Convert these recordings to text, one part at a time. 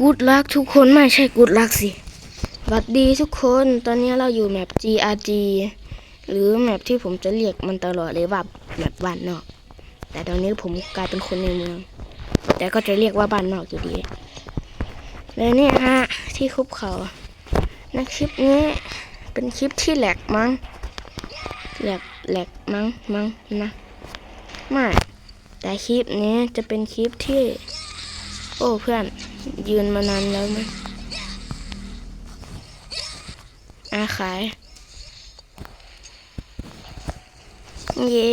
กูดลักทุกคนไม่ใช่กูดลักสิหวัดดีทุกคนตอนนี้เราอยู่แมป GRG หรือแมปที่ผมจะเรียกมันตลอดเลยว่าแมปบ้านนอก แต่ตอนนี้ผมกลายเป็นคนในเมือง แต่ก็จะเรียกว่าบ้านนอกอยู่ดีและเนี่ยฮะที่คุบเขาในคลิปนี้เป็นคลิปที่แหลกมั้งแหลกแหลกมั้งมั้งนะไม่แต่คลิปนี้จะเป็นคลิปที่ โอ้เพื่อน ยืนมานานแล้วมั้ยอาขาย เย้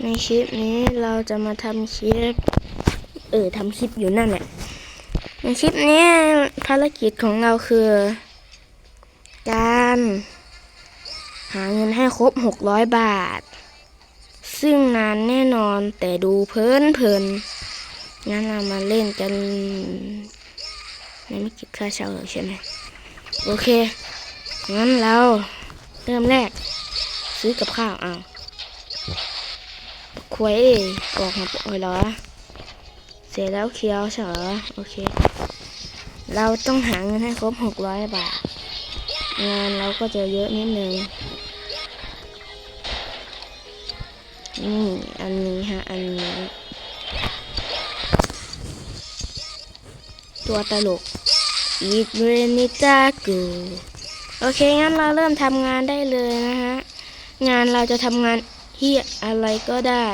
ในคลิปนี้เราจะมาทำคลิป เออทำคลิปอยู่นั่นแหละ ในคลิปนี้ภารกิจของเราคือ การ หาเงินให้ครบ600บาท ซึ่งนานแน่นอนแต่ดูเพลินเพลินงั้นเรามาเล่นกันไม่คิดค่าเช่าหรอกใช่ไหมโอเค งั้นเราเริ่มแรก ซื้อกับข้าวอ้าควยกรอกมาปล่อยเหรอ เสร็จแล้วเคี้ยวเหรอโอเค เราต้องหาเงินให้ครบ600บาทงานเราก็จะเยอะนิดนึง นี่อันนี้ฮะ อันนี้ ตัวตลกอีกเรนิจากูโอเค งั้นเราเริ่มทำงานได้เลยนะฮะ งานเราจะทำงานที่อะไรก็ได้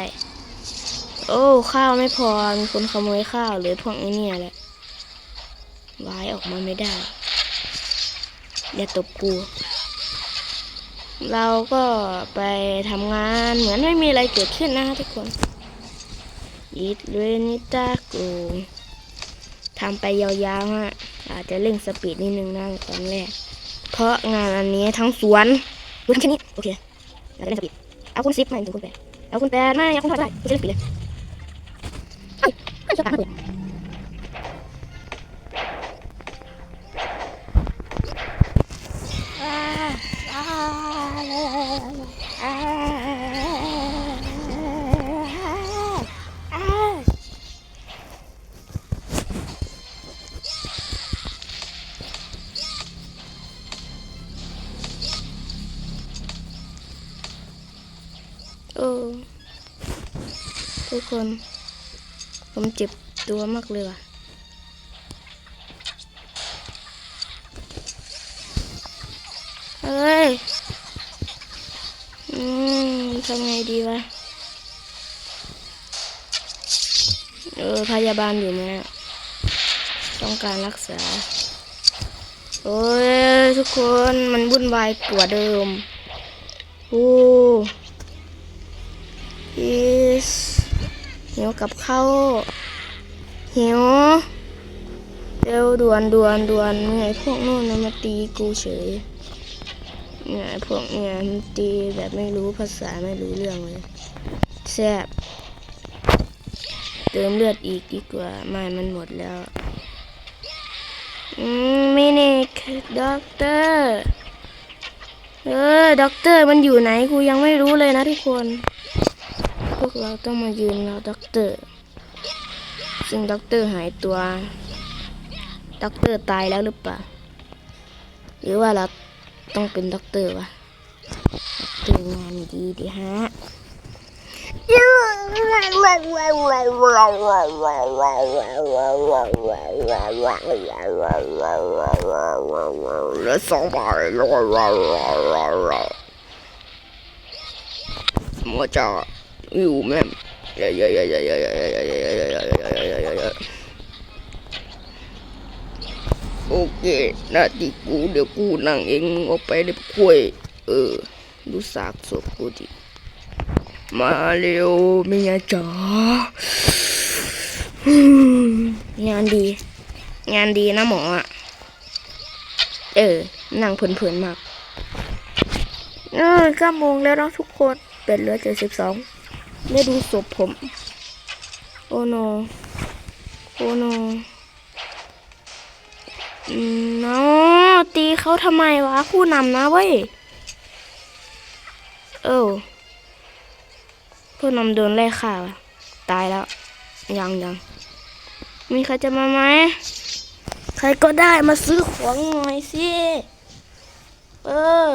โอ้ ข้าวไม่พอ มีคนขโมยข้าวหรือพวกไอ้เนี่ยแหละวายออกมาไม่ได้ อย่าตบกู เราก็ไปทำงานเหมือนไม่มีอะไรเกิดขึ้นนะคะทุกคนอีทเรนิตากูทำไปยาวๆฮะอาจจะเร่งสปีดนิดนึงนะตอนแรก เพราะงานอันนี้ทั้งสวนรู้แค่นี้โอเคเราจะเร่งสปีดเอาคุณซิปมาถึงคุณแปดเอาคุณแปดไม่เอาคุณถอยได้คุณจะเร่งสปีดเลยเฮ้ยเฮ้ยจะตามม คน ผมเจ็บตัวมากเลยว่ะเฮ้ย อืมทำไงดีวะ เออ พยาบาลอยู่ไหมต้องการรักษา โอ้ย ทุกคนมันวุ่นวายกว่าเดิม โอ้ is หิวกับข้าวหิวเร็วด่วนด่วนด่วนไงพวกนู้นมันมาตีกูเฉยเนี่ยพวกเนี่ยมันตีแบบไม่รู้ภาษาไม่รู้เรื่องเลยแซบเติมเลือดอีกดีกว่าไม่มันหมดแล้วอืมมินิกด็อกเตอร์เออด็อกเตอร์มันอยู่ไหนกูยังไม่รู้เลยนะทุกคน พวกเราต้องมายืนรอด็อกเตอร์ ซึ่งด็อกเตอร์หายตัว ด็อกเตอร์ตายแล้วหรือเปล่า หรือว่าเราต้องเป็นด็อกเตอร์วะด็อ อร์งานดีดีฮะ Let's somebody Mua cho yêu mem yeah yeah yeah yeah yeah yeah yeah yeah yeah yeah yeah yeah yeah โอเคหน้าที่กูเดี๋ยวกูนั่งเองมึงเอาไปเลยคุยเออ ดูสากศพกูดิมาเร็วเมียจ๋างานดี งานดีนะหมออะ เออ นั่งเพลินๆมาก เออเก้าโมงแล้วนะทุกคน เป็นเหลือเจ็ดสิบสอง ได้ดูศพผม โอ้โน โอโนนาะตีเขาทำไมวะผู้นำนะเว้ย เออผู้นำโดนไล่ฆ่าตายแล้ว ยังยังมีใครจะมาไหม ใครก็ได้มาซื้อของหน่อยสิ เออ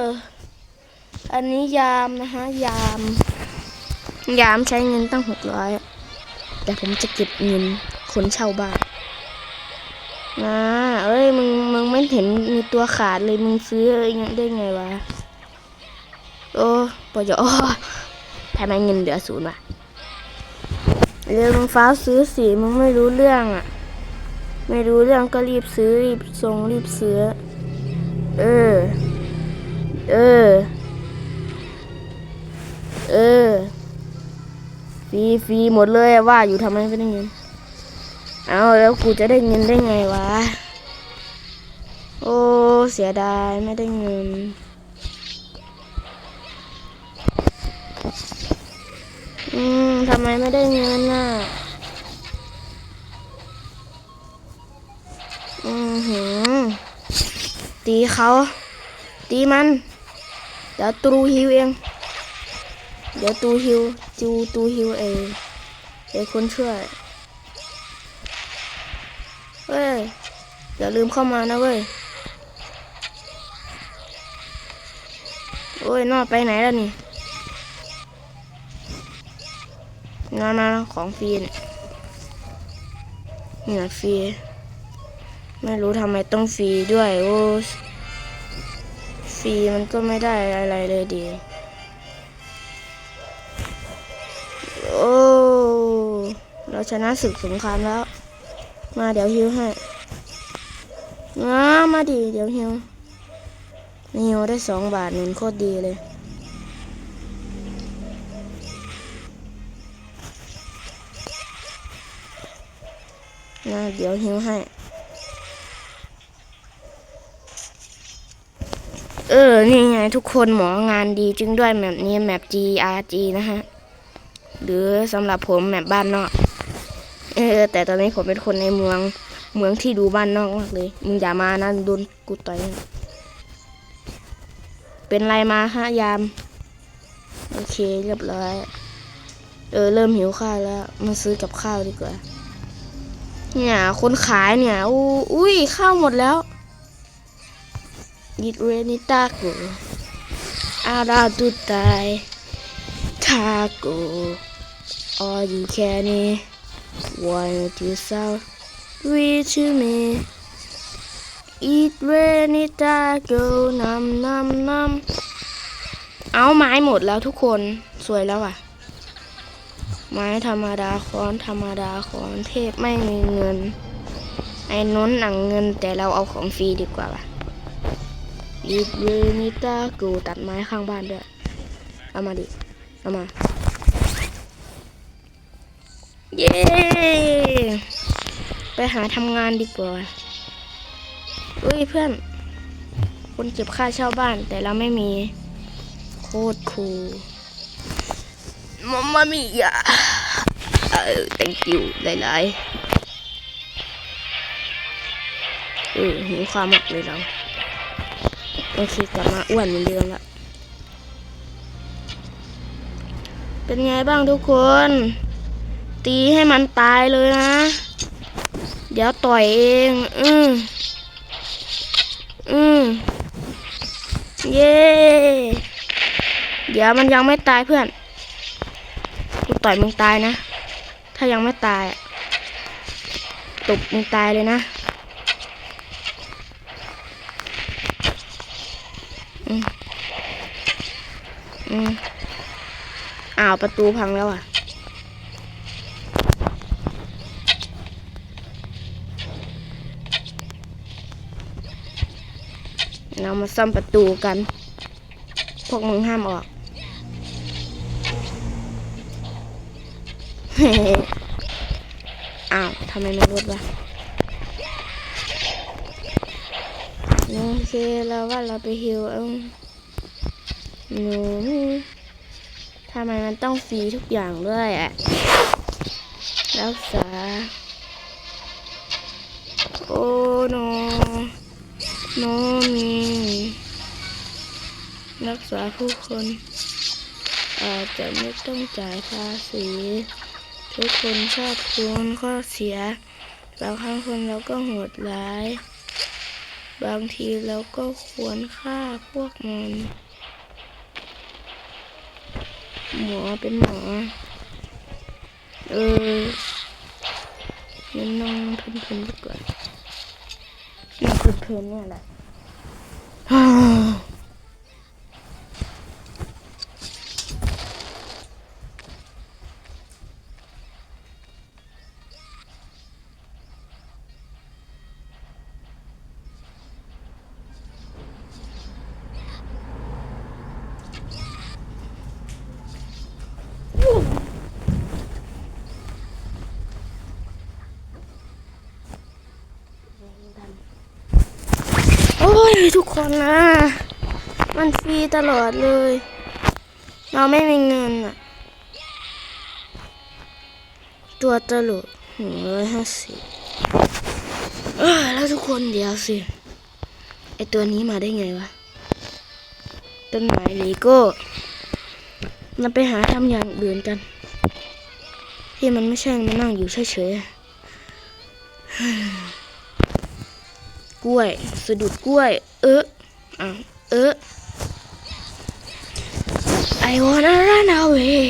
อันนี้ยามนะฮะ ยาม ยามใช้เงินตั้งหกร้อยแต่ผมจะเก็บเงินคนเช่าบ้านนะเอ้ยมึงมึงไม่เห็นมีตัวขาดเลยมึงซื้อได้ไงวะโอ้ปยอทำไมเงินเหลือศูนย์วะเรื่องมึงฟ้าซื้อสิมึงไม่รู้เรื่องอะ ไม่รู้เรื่องก็รีบซื้อรีบส่งรีบซื้อ เออ เออ เออ ฟรีฟรีหมดเลยว่าอยู่ทำไมไม่ได้เงิน เอาแล้วกูจะได้เงินได้ไงวะ โอ้เสียดายไม่ได้เงิน อืมทำไมไม่ได้เงินน่ะอือหือตีเขา ตีมัน เดี๋ยวตูฮิวเอง เดี๋ยวตูฮิวจูตูฮิวเองเดี๋ยวคนช่วย เฮ้ย อย่าลืมเข้ามานะเว้ย โอ้ยนอไปไหนแล้วนี่นานาของฟรีเนี่ยเนี่ยฟรี ไม่รู้ทำไมต้องฟรีด้วย โอ้ฟรีมันก็ไม่ได้อะไรเลยดี เราชนะศึกสงครามแล้ว มาเดี๋ยวฮิวให้มามาดิเดี๋ยวฮิวฮิวได้สองบาทเงินโคตรดีเลยนะเดี๋ยวฮิวให้ เออ นี่ไงทุกคนหมองานดีจึงด้วยแมปนี้แมป GRG นะฮะ หรือสำหรับผมแมปบ้านนอก เออ แต่ตอนนี้ผมเป็นคนในเมืองเมืองที่ดูบ้านนอกมากเลย มึงอย่ามานะโดนกูต่อย เป็นไรมาฮะยาม โอเคเรียบร้อย เออ เริ่มหิวข้าวแล้ว มาซื้อกับข้าวดีกว่า เนี่ย คนขายเนี่ยอ,อุ้ยข้าวหมดแล้วยิดเรนิตาโกอาราตุตายทาโก all you can want to sell reach to me eat เรนิตาโกนำนำนำเอาไม้หมดแล้วทุกคนสวยแล้วอะ ไม้ธรรมดาค้อนธรรมดาค้อนเทพไม่มีเงิน ไอ้น้นหนังเงินแต่เราเอาของฟรีดีกว่าว่ะอีเวนิต้ากูตัดไม้ข้างบ้านด้วย เอามาดิ เอามา เย้ ไปหาทำงานดีกว่าอุ้ยเพื่อนคนเก็บค่าเช่าบ้าน แต่เราไม่มี โคตรคูลมามามีอะเออ thank you หลายๆเออหิวความหมดเลยเราโอเคกลับมาอ้วนเหมือนเดิมละเป็นไงบ้างทุกคน ตีให้มันตายเลยนะ เดี๋ยวต่อยเอง อืมอืมเย้เดี๋ยวมันยังไม่ตายเพื่อนกูต่อยมึงตายนะ ถ้ายังไม่ตายตบมึงตายเลยนะอืมอืมอ้าวประตูพังแล้วอะ เรามาซ่อมประตูกัน พวกมึงห้ามออกเฮ้อ้าวทำไมไมันรุดวะโอเคแล้วว่าเราไปฮิวเองหนูทำไมมันต้องฟรีทุกอย่างด้วยอะรักษาโอ้โน โนมีรักษาผู้คน อาจจะไม่ต้องจ่ายภาษี ทุกคนชอบคุณข้อเสีย บางครั้งคนเราก็โหดร้าย บางทีเราก็ควรฆ่าพวกมันหมอเป็นหมอ เอองั้นนั่งเพลินๆดีกว่า นั่งเพลิ ทุกคนนะ มันฟรีตลอดเลย เราไม่มีเงินอะตัวตลกหนึ่งร้อยห้าสิบเออแล้วทุกคนเดี๋ยวสิไอตัวนี้มาได้ไงวะต้นไม้เลโก้เราไปหาทำอย่างอื่นกัน ที่มันไม่ใช่มานั่งอยู่เฉยๆ กล้วย สะดุดกล้วย เอออ้าวเออ I wanna run away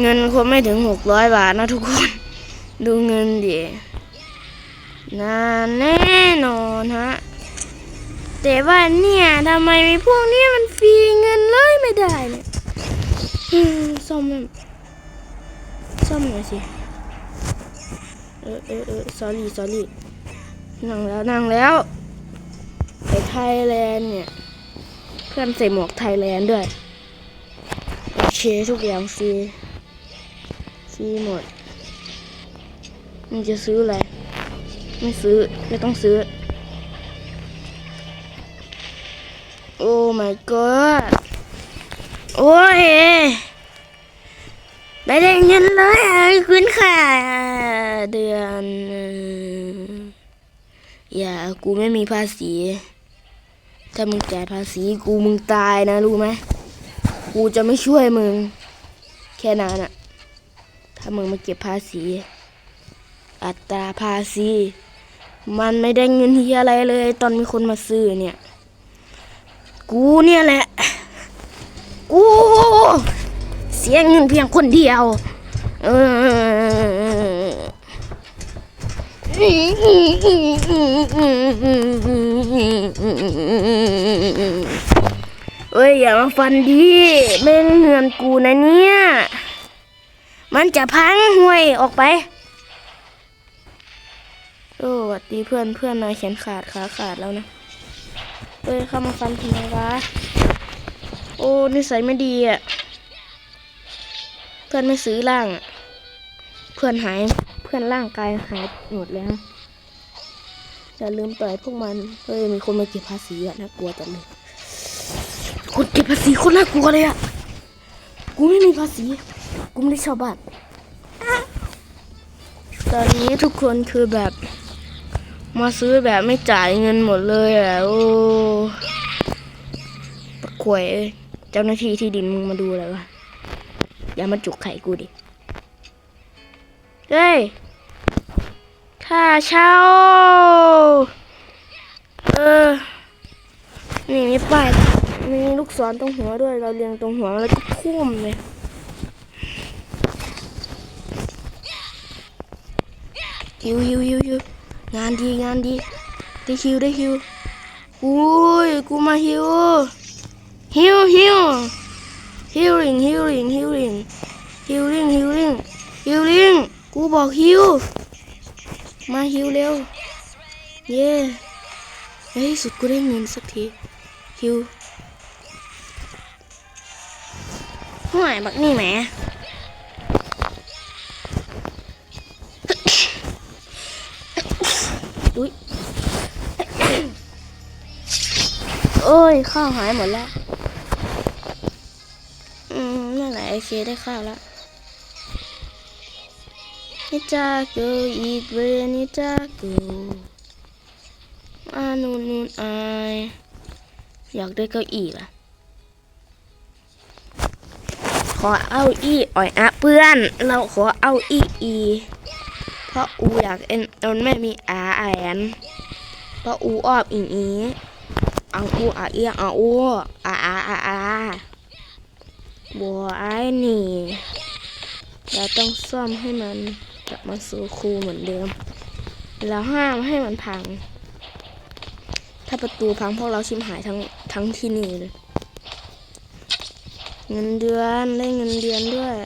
เงินคงไม่ถึงหกร้อยบาทนะทุกคน ดูเงินดินานแน่นอนฮะ แต่ว่าเนี่ยทำไมมีพวกนี้มันฟรีเงินเลยไม่ได้เนี่ยซ่อมซ่อมหน่อยสิ เออเออเออ sorry sorry นั่งแล้วนั่งแล้วไอไทยแลนด์เนี่ย เพื่อนใส่หมวกไทยแลนด์ด้วย โอเคทุกอย่างฟรีฟรีหมดมึงจะซื้ออะไร ไม่ซื้อ ไม่ต้องซื้อ โอ้ my god โอ้ยไม่ได้เงินเลยคุณค่ะ เดือน อย่ากูไม่มีภาษี ถ้ามึงจ่ายภาษีกูมึงตายนะรู้ไหมกูจะไม่ช่วยมึง แค่นั้นอะถ้ามึงมาเก็บภาษี อัตราภาษี มันไม่ได้เงินเฮียอะไรเลย ตอนมีคนมาซื้อเนี่ย กูเนี่ยแหละ กู เสียเงินเพียงคนเดียว เออ เอ้ยอย่ามาฟันดีเม่งเงินกูนะเนี่ย มันจะพังห่วยออกไปโอ้วัดดีเพื่อนเพื่อนนายแขนขาดขาขาดแล้วนะเอ้ยเข้ามาฟันทำไมวะโอ้นิสัยไม่ดีอะ เพื่อนไม่ซื้อร่างอะเพื่อนหาย พื่อนร่างกายหายหมดแล้วอย่าลืมต่อยพวกมันเฮ้ยมีคนมาเก็บภาษีอะน่ากลัวจังเลยคนเก็บภาษีคนน่ากลัวเลยอะกูไม่มีภาษีกูไม่ได้ชาวบ้านตอนนี้ทุกคนคือแบบ มาซื้อแบบไม่จ่ายเงินหมดเลยอะโอ้ปะขวยเอ้ยเจ้าหน้าที่ที่ดินมึงมาดูอะไรวะอย่ามาจุกไข่กูดิ เฮ้ยค่าเช่า เออ นี่มีป้ายมีลูกศรตรงหัวด้วย เราเรียงตรงหัวแล้วก็พุ่มเลยฮิวฮิวฮิวฮิวงานดีงานดี ได้ฮิวได้ฮิวอุ้ยกูมาฮิวฮิวฮิวฮิวริงฮิวริงฮิวริงฮิวริงฮิวริงฮิวริง กูบอกฮิว มาฮิวเร็ว เย้ในที่สุดกูได้เงินสักทีฮิวห่วยบักนี่แหมอุ้ยโอ้ย ข้าวหายหมดแล้ว อืมนั่นแหละโอเคได้ข้าวแล้ว นิจาโกอีกเวนิจาโกอานูนนูนอายอยากได้เก้าอี้ล่ะ ขอเอาอีอ่อยอะเพื่อน เราขอเอาอีอี เพราะอูอยากเอ็นเอ็นไม่มีอาแอนเพราะอูออบอีอีอังอูอาเอียงอังอูอาอาอาอาบัวไอ้นี่เราต้องซ่อมให้มัน กลับมาสู่คูเหมือนเดิม แล้วห้ามให้มันพัง ถ้าประตูพังพวกเราชิมหายทั้งทั้งที่นี่เลยเงินเดือนได้เงินเดือนด้วย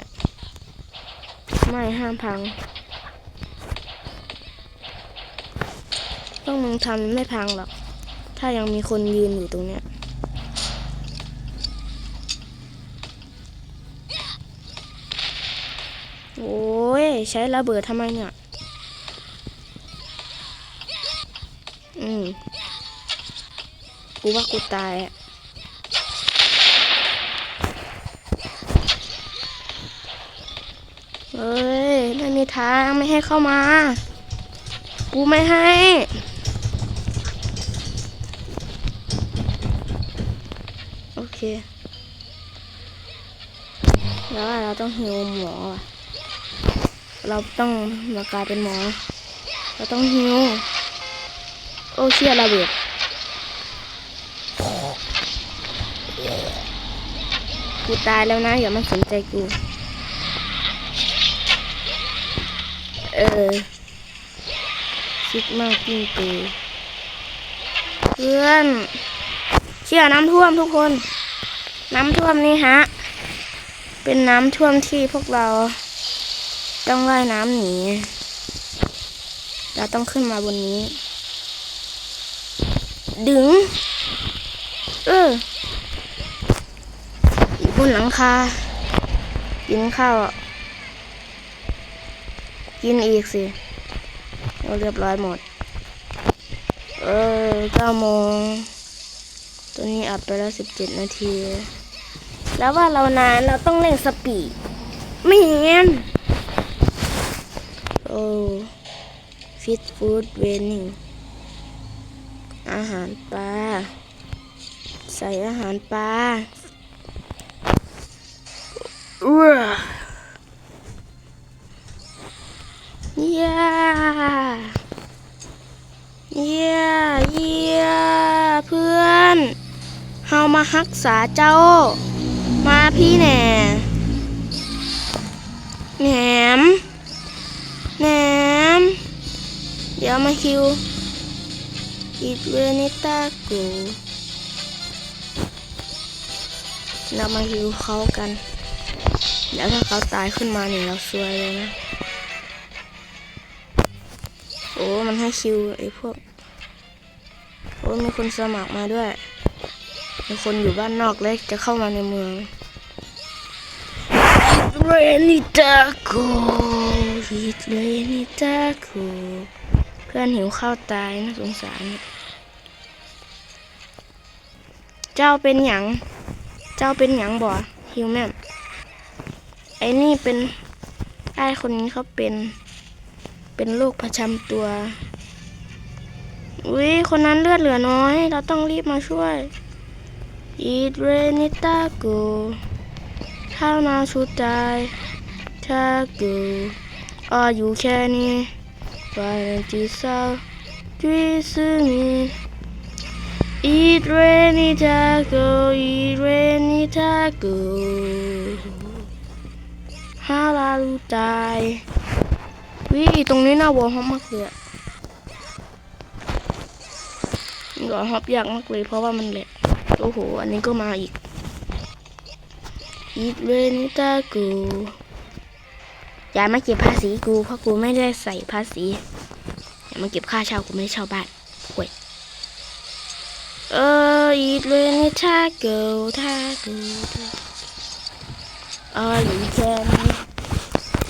ไม่ห้ามพัง ต้องมึงทำไม่พังหรอก ถ้ายังมีคนยืนอยู่ตรงเนี้ย โอ้ย ใช้ระเบิดทำไมเนี่ย อืม กูว่ากูตายอะเฮ้ย ไม่มีทางไม่ให้เข้ามา กูไม่ให้โอเค แล้วเราต้องฮิวหมออะ เราต้องมากลายเป็นหมอ เราต้องฮิวโอ้เชี่ยระเบิดกูตายแล้วนะอย่ามาสนใจกู เออคิดมากจริงกูเพื่อนเชี่ยน้ำท่วมทุกคน น้ำท่วมนี่ฮะ เป็นน้ำท่วมที่พวกเรา ต้องว่ายน้ำหนีเราต้องขึ้นมาบนนี้ ดึง เอออยู่บนหลังคากินข้าว กินอีกสิเราเรียบร้อยหมด เออเก้าโมงตัวนี้อัดไปแล้วสิบเจ็ดนาที แล้วว่าเรานานเราต้องเร่งสปีดไม่งั้น ฟิตฟู้ดเวนิ่งอาหารปลา ใส่อาหารปลาอ้วเย้เย้เย้เพื่อนเฮามารักษาเจ้า มาพี่แหน่แหนม นมเดี๋ยวมาคิวอีกเวนิตากูเรามาฮิวเขากัน แล้วถ้าเขาตายขึ้นมาเนี่ยเราซวยเลยนะ โอ้ มันให้คิวไอ้พวก โอ้ มีคนสมัครมาด้วย มีคนอยู่บ้านนอกเล็กจะเข้ามาในเมือง เรนิตาโกฮิตเรนิตาโกเพื่อนหิวข้าวตายนะสงสาร เจ้าเป็นหยัง เจ้าเป็นหยังบ่ฮิวแม่ไอ้นี่เป็นไอ้คนนี้เขาเป็น เป็นโรคประจำตัว อุ้ยคนนั้นเลือดเหลือน้อย เราต้องรีบมาช่วย Eat Rainy Taco How now should I Taco Are you can Why don't you so me Eat Rainy Taco Eat Rainy Taco How now you die วิตรงนี้น่าวอลฮอปมากเลยอะวอลฮอปยากมากเลยเพราะว่ามันแหละโอ้โห อันนี้ก็มาอีก อีทเรนตากูอย่ามาเก็บภาษีกูเพราะกูไม่ได้ใส่ภาษีอย่ามาเก็บค่าเช่ากูไม่เช่าบ้านห่วยเอออีทเรนตากูตากูอ๋ออยู่แค่นี้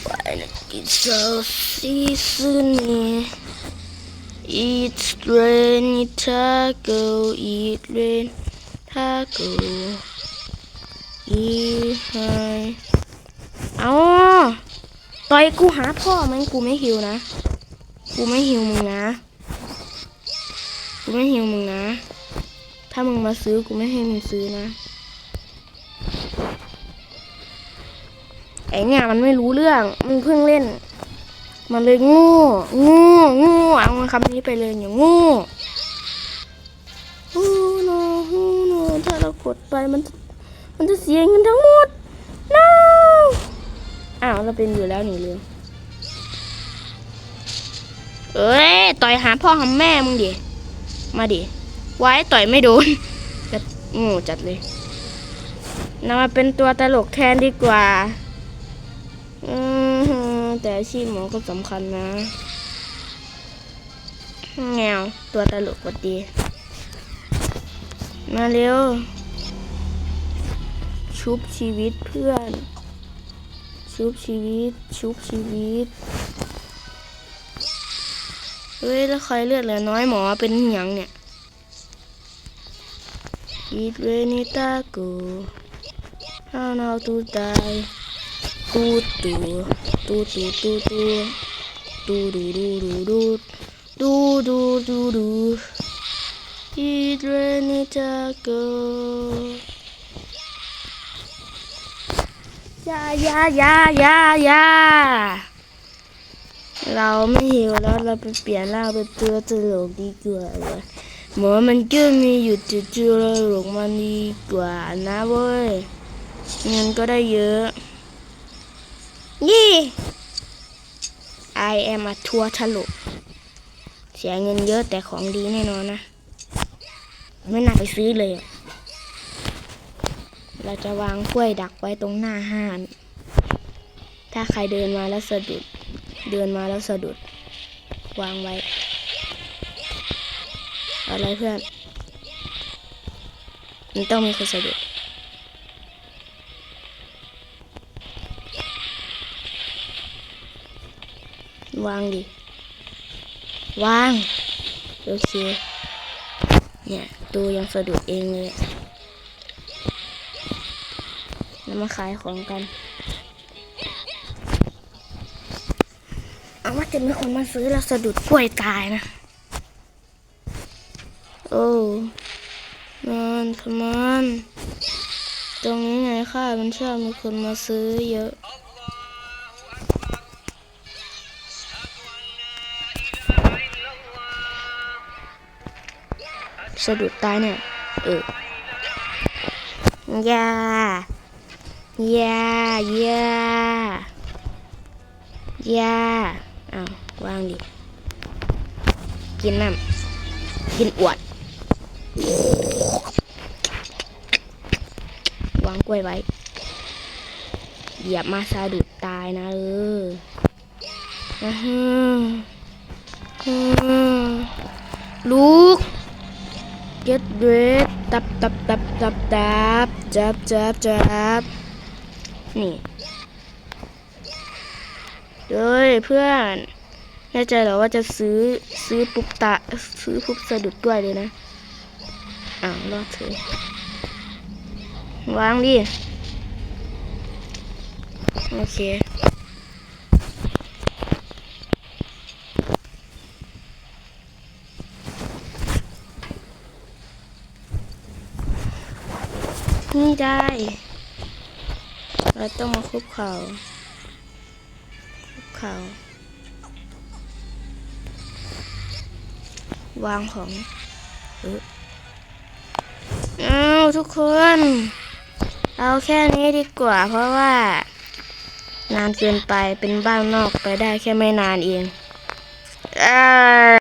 วันนี้โซซีซึนี่ Eat rain taco, eat rain taco, eat high เอาต่อยกูหาพ่อมันกูไม่หิวนะ กูไม่หิวมึงนะ กูไม่หิวมึงนะ ถ้ามึงมาซื้อกูไม่ให้มึงซื้อนะไอเนี่ยมันไม่รู้เรื่อง มันเพิ่งเล่น มันเลยงูงูงูเอาคำนี้ไปเลยอย่างงูฮูโนฮูโนถ้าเรากดไปมัน มันจะเสียเงินทั้งหมด no อ้าวเราเป็นอยู่แล้วนี่เลยเอ้ยต่อยหาพ่อหาแม่มึงดิมาดิไว้ต่อยไม่โดนจะงูจัดเลยนำมาเป็นตัวตลกแทนดีกว่าอืมฮึแต่อาชีพหมอก็สำคัญนะแงวตัวตลกกว่าดีมาเร็ว ชุบชีวิตเพื่อน ชุบชีวิต ชุบชีวิต เฮ้ย แล้วใครเลือดเหลือน้อยหมอเป็นหยังเนี่ย It rainy taco How now to die ตูตูตูตูตูตูตูดูดูดูดูดูดูดูดู It rainy taco ยายายายายาเราไม่หิวแล้วเราไปเปลี่ยนร่าเป็นตัวตลกดีกว่าเว้ยหมอมันก็มีอยู่จุดจุตลกมันดีกว่านะเว้ยเงินก็ได้เยอะยี่ I am a ทัวร์ตลกเสียเงินเยอะแต่ของดีแน่นอนนะ ไม่น่าไปซื้อเลยอะ เราจะวางกล้วยดักไว้ตรงหน้าห้าน ถ้าใครเดินมาแล้วสะดุด เดินมาแล้วสะดุด วางไว้ อะไรเพื่อน มันต้องมีคนสะดุดวางดิ วาง โอเค เนี่ย ตูยังสะดุดเองเลยอะแล้ว มาขายของกัน เอาว่าจะมีคนมาซื้อแล้วสะดุดกล้วยตายนะ โอ้มันทำมันตรงนี้ไงค่ะมันชอบมีคนมาซื้อเยอะสะดุดตายเนี่ย เออยา ยายายาอ้าววางดิ กินน้ำกินอวด วางกล้วยไว้ เหยียบมาสะดุดตายนะเออนะฮึฮึลูก get red ตับตับตับตับตับจับจับจับ นี่เฮ้ยเพื่อนแน่ใจเหรอว่าจะซื้อซื้อปุ๊บตะซื้อปุ๊บสะดุดด้วยเลยนะอ้าวรอดเถอะวางดิโอเคนี่ได้ เราต้องมาคุกเข่าคุกเข่าวางของเออเอาทุกคน เอาแค่นี้ดีกว่าเพราะว่า นานเกินไปเป็นบ้านนอกไปได้แค่ไม่นานเองอ่า